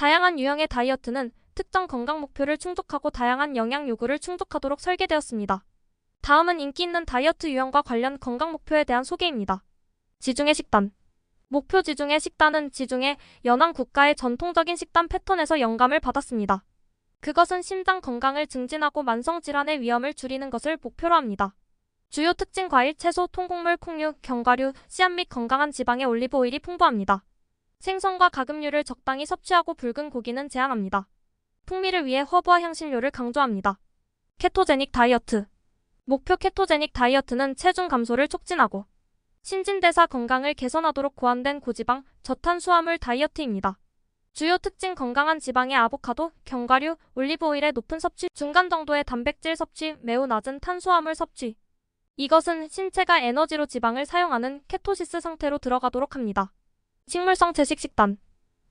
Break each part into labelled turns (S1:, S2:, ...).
S1: 다양한 유형의 다이어트는 특정 건강 목표를 충족하고 다양한 영양 요구를 충족하도록 설계되었습니다. 다음은 인기 있는 다이어트 유형과 관련 건강 목표에 대한 소개입니다. 지중해 식단 목표 지중해 식단은 지중해 연안 국가의 전통적인 식단 패턴에서 영감을 받았습니다. 그것은 심장 건강을 증진하고 만성 질환의 위험을 줄이는 것을 목표로 합니다. 주요 특징 과일, 채소, 통곡물, 콩류, 견과류, 씨앗 및 건강한 지방의 올리브 오일이 풍부합니다. 생선과 가금류를 적당히 섭취하고 붉은 고기는 제한합니다. 풍미를 위해 허브와 향신료를 강조합니다. 케토제닉 다이어트 목표 케토제닉 다이어트는 체중 감소를 촉진하고 신진대사 건강을 개선하도록 고안된 고지방, 저탄수화물 다이어트입니다. 주요 특징 건강한 지방의 아보카도, 견과류, 올리브오일의 높은 섭취, 중간 정도의 단백질 섭취, 매우 낮은 탄수화물 섭취. 이것은 신체가 에너지로 지방을 사용하는 케토시스 상태로 들어가도록 합니다. 식물성 채식 식단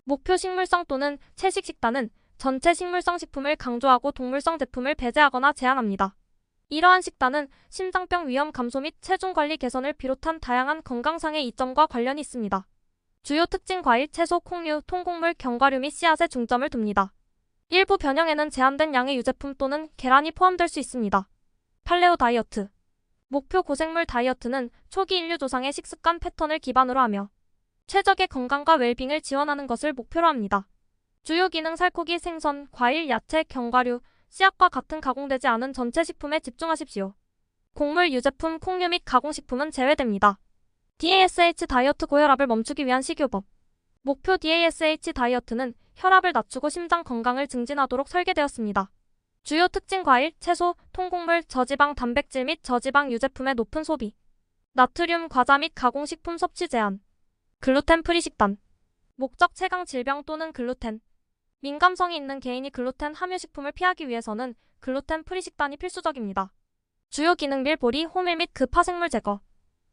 S1: 목표 식물성 또는 채식 식단은 전체 식물성 식품을 강조하고 동물성 제품을 배제하거나 제한합니다. 이러한 식단은 심장병 위험 감소 및 체중 관리 개선을 비롯한 다양한 건강상의 이점과 관련이 있습니다. 주요 특징 과일, 채소, 콩류, 통곡물, 견과류 및 씨앗에 중점을 둡니다. 일부 변형에는 제한된 양의 유제품 또는 계란이 포함될 수 있습니다. 팔레오 다이어트 목표 고생물 다이어트는 초기 인류 조상의 식습관 패턴을 기반으로 하며 최적의 건강과 웰빙을 지원하는 것을 목표로 합니다. 주요 기능 살코기, 생선, 과일, 야채, 견과류, 씨앗과 같은 가공되지 않은 전체 식품에 집중하십시오. 곡물, 유제품, 콩류 및 가공식품은 제외됩니다. DASH 다이어트 고혈압을 멈추기 위한 식이요법. 목표 DASH 다이어트는 혈압을 낮추고 심장 건강을 증진하도록 설계되었습니다. 주요 특징 과일, 채소, 통곡물, 저지방 단백질 및 저지방 유제품의 높은 소비. 나트륨, 과자 및 가공식품 섭취 제한. 글루텐 프리 식단. 목적 체강 질병 또는 글루텐. 민감성이 있는 개인이 글루텐 함유 식품을 피하기 위해서는 글루텐 프리 식단이 필수적입니다. 주요 기능 밀, 보리, 호밀 및 급파생물 제거.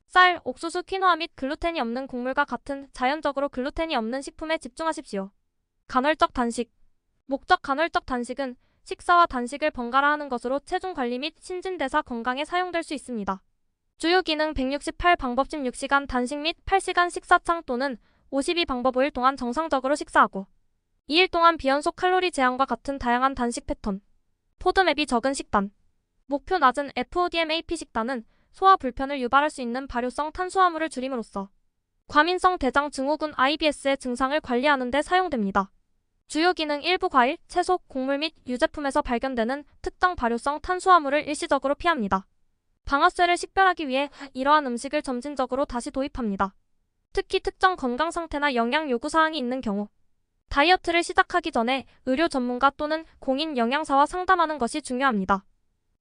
S1: 쌀, 옥수수, 퀴노아 및 글루텐이 없는 곡물과 같은 자연적으로 글루텐이 없는 식품에 집중하십시오. 간헐적 단식. 목적 간헐적 단식은 식사와 단식을 번갈아 하는 것으로 체중 관리 및 신진대사 건강에 사용될 수 있습니다. 주요 기능 168 방법 16시간 단식 및 8시간 식사창 또는 52 방법 5일 동안 정상적으로 식사하고 2일 동안 비연속 칼로리 제한과 같은 다양한 단식 패턴. 포드맵이 적은 식단. 목표 낮은 FODMAP 식단은 소화 불편을 유발할 수 있는 발효성 탄수화물을 줄임으로써 과민성 대장 증후군 IBS의 증상을 관리하는 데 사용됩니다. 주요 기능 일부 과일, 채소, 곡물 및 유제품에서 발견되는 특정 발효성 탄수화물을 일시적으로 피합니다. 방아쇠를 식별하기 위해 이러한 음식을 점진적으로 다시 도입합니다. 특히 특정 건강 상태나 영양 요구 사항이 있는 경우 다이어트를 시작하기 전에 의료 전문가 또는 공인 영양사와 상담하는 것이 중요합니다.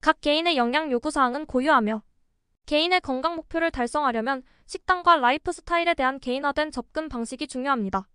S1: 각 개인의 영양 요구 사항은 고유하며 개인의 건강 목표를 달성하려면 식단과 라이프 스타일에 대한 개인화된 접근 방식이 중요합니다.